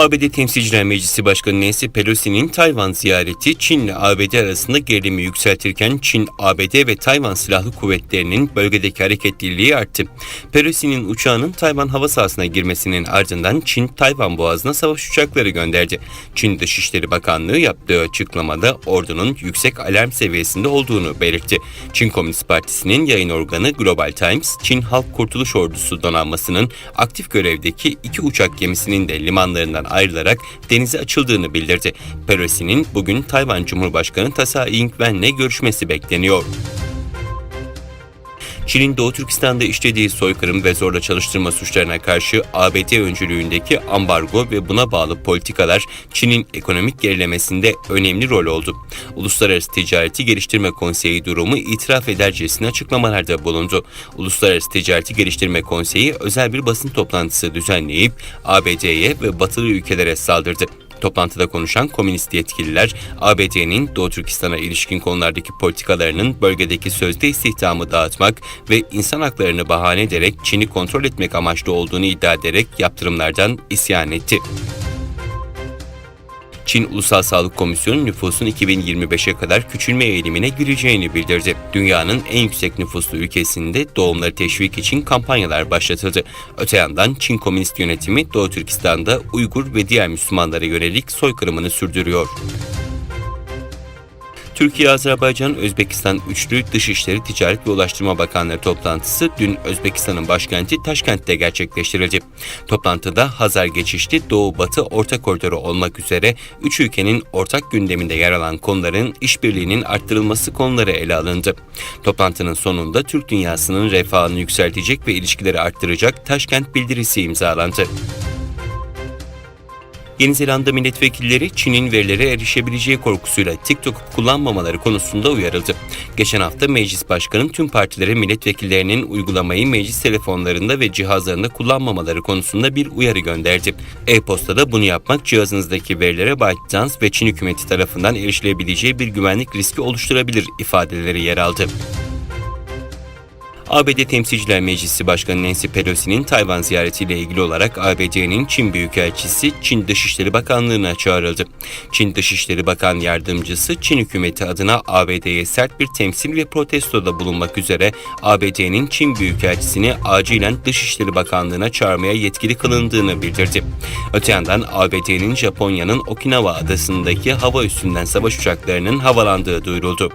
ABD Temsilciler Meclisi Başkanı Nancy Pelosi'nin Tayvan ziyareti Çin ile ABD arasında gerilimi yükseltirken Çin, ABD ve Tayvan Silahlı Kuvvetleri'nin bölgedeki hareketliliği arttı. Pelosi'nin uçağının Tayvan hava sahasına girmesinin ardından Çin, Tayvan boğazına savaş uçakları gönderdi. Çin Dışişleri Bakanlığı yaptığı açıklamada ordunun yüksek alarm seviyesinde olduğunu belirtti. Çin Komünist Partisi'nin yayın organı Global Times, Çin Halk Kurtuluş Ordusu donanmasının aktif görevdeki iki uçak gemisinin de limanlarından ayrılarak denize açıldığını bildirdi. Pelosi'nin bugün Tayvan Cumhurbaşkanı Tsai Ing-wen'le görüşmesi bekleniyor. Çin'in Doğu Türkistan'da işlediği soykırım ve zorla çalıştırma suçlarına karşı ABD öncülüğündeki ambargo ve buna bağlı politikalar Çin'in ekonomik gerilemesinde önemli rol oldu. Uluslararası Ticareti Geliştirme Konseyi durumu itiraf edercesine açıklamalarda bulundu. Uluslararası Ticareti Geliştirme Konseyi özel bir basın toplantısı düzenleyip ABD'ye ve batılı ülkelere saldırdı. Toplantıda konuşan komünist yetkililer, ABD'nin Doğu Türkistan'a ilişkin konulardaki politikalarının bölgedeki sözde istihdamı dağıtmak ve insan haklarını bahane ederek Çin'i kontrol etmek amaçlı olduğunu iddia ederek yaptırımlardan isyan etti. Çin Ulusal Sağlık Komisyonu nüfusun 2025'e kadar küçülme eğilimine gireceğini bildirdi. Dünyanın en yüksek nüfuslu ülkesinde doğumları teşvik için kampanyalar başlatıldı. Öte yandan Çin Komünist Yönetimi Doğu Türkistan'da Uygur ve diğer Müslümanlara yönelik soykırımını sürdürüyor. Türkiye, Azerbaycan, Özbekistan Üçlü Dışişleri Ticaret ve Ulaştırma Bakanları toplantısı dün Özbekistan'ın başkenti Taşkent'te gerçekleştirildi. Toplantıda Hazar geçişli Doğu Batı Orta Koridoru olmak üzere üç ülkenin ortak gündeminde yer alan konuların işbirliğinin arttırılması konuları ele alındı. Toplantının sonunda Türk dünyasının refahını yükseltecek ve ilişkileri arttıracak Taşkent bildirisi imzalandı. Yeni Zelanda milletvekilleri Çin'in verilere erişebileceği korkusuyla TikTok'u kullanmamaları konusunda uyarıldı. Geçen hafta meclis başkanı tüm partilere milletvekillerinin uygulamayı meclis telefonlarında ve cihazlarında kullanmamaları konusunda bir uyarı gönderdi. E-postada bunu yapmak cihazınızdaki verilere ByteDance ve Çin hükümeti tarafından erişilebileceği bir güvenlik riski oluşturabilir ifadeleri yer aldı. ABD Temsilciler Meclisi Başkanı Nancy Pelosi'nin Tayvan ziyaretiyle ilgili olarak ABD'nin Çin Büyükelçisi Çin Dışişleri Bakanlığı'na çağrıldı. Çin Dışişleri Bakan Yardımcısı Çin hükümeti adına ABD'ye sert bir temsil ve protestoda bulunmak üzere ABD'nin Çin Büyükelçisini acilen Dışişleri Bakanlığı'na çağırmaya yetkili kılındığını bildirdi. Öte yandan ABD'nin Japonya'nın Okinawa adasındaki hava üssünden savaş uçaklarının havalandığı duyuruldu.